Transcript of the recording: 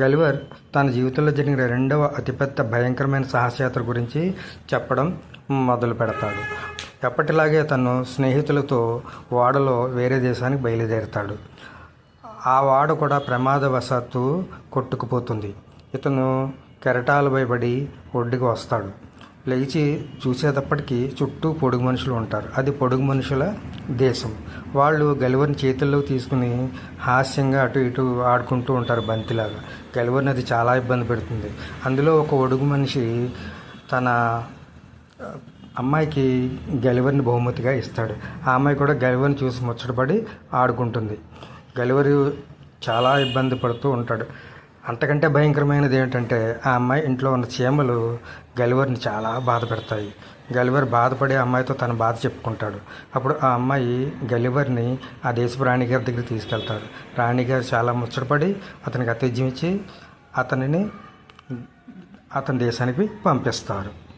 Gulliver తన జీవితంలో జరిగిన రెండవ అతిపెద్ద భయంకరమైన సాహసయాత్ర గురించి చెప్పడం మొదలు పెడతాడు. ఎప్పటిలాగే తను స్నేహితులతో ఓడలో వేరే దేశానికి బయలుదేరుతాడు. ఆ వాడ కూడా ప్రమాదవశాత్తు కొట్టుకుపోతుంది. ఇతను కెరటాలు భయపడి ఒడ్డుకి వస్తాడు. లేచి చూసేటప్పటికి చుట్టూ పొడుగు మనుషులు ఉంటారు. అది పొడుగు మనుషుల దేశం. వాళ్ళు గలివర్ని చేతుల్లో తీసుకుని హాస్యంగా అటు ఇటు ఆడుకుంటూ ఉంటారు బంతిలాగా. గలివర్ని అది చాలా ఇబ్బంది పెడుతుంది. అందులో ఒక ఒడుగు మనిషి తన అమ్మాయికి గలివర్ని బహుమతిగా ఇస్తాడు. ఆ అమ్మాయి కూడా గలివర్ని చూసి ముచ్చటపడి ఆడుకుంటుంది. గలివరి చాలా ఇబ్బంది పడుతూ ఉంటాడు. అంతకంటే భయంకరమైనది ఏంటంటే ఆ అమ్మాయి ఇంట్లో ఉన్న చీమలు గలివర్ని చాలా బాధ పెడతాయి. గలివర్ బాధపడి అమ్మాయితో తన బాధ చెప్పుకుంటాడు. అప్పుడు ఆ అమ్మాయి గలివర్ని ఆ దేశపు రాణిగారి దగ్గర తీసుకెళ్తాడు. రాణిగారు చాలా ముచ్చటపడి అతనికి అత్యజ్యం ఇచ్చి అతనిని అతని దేశానికి పంపిస్తారు.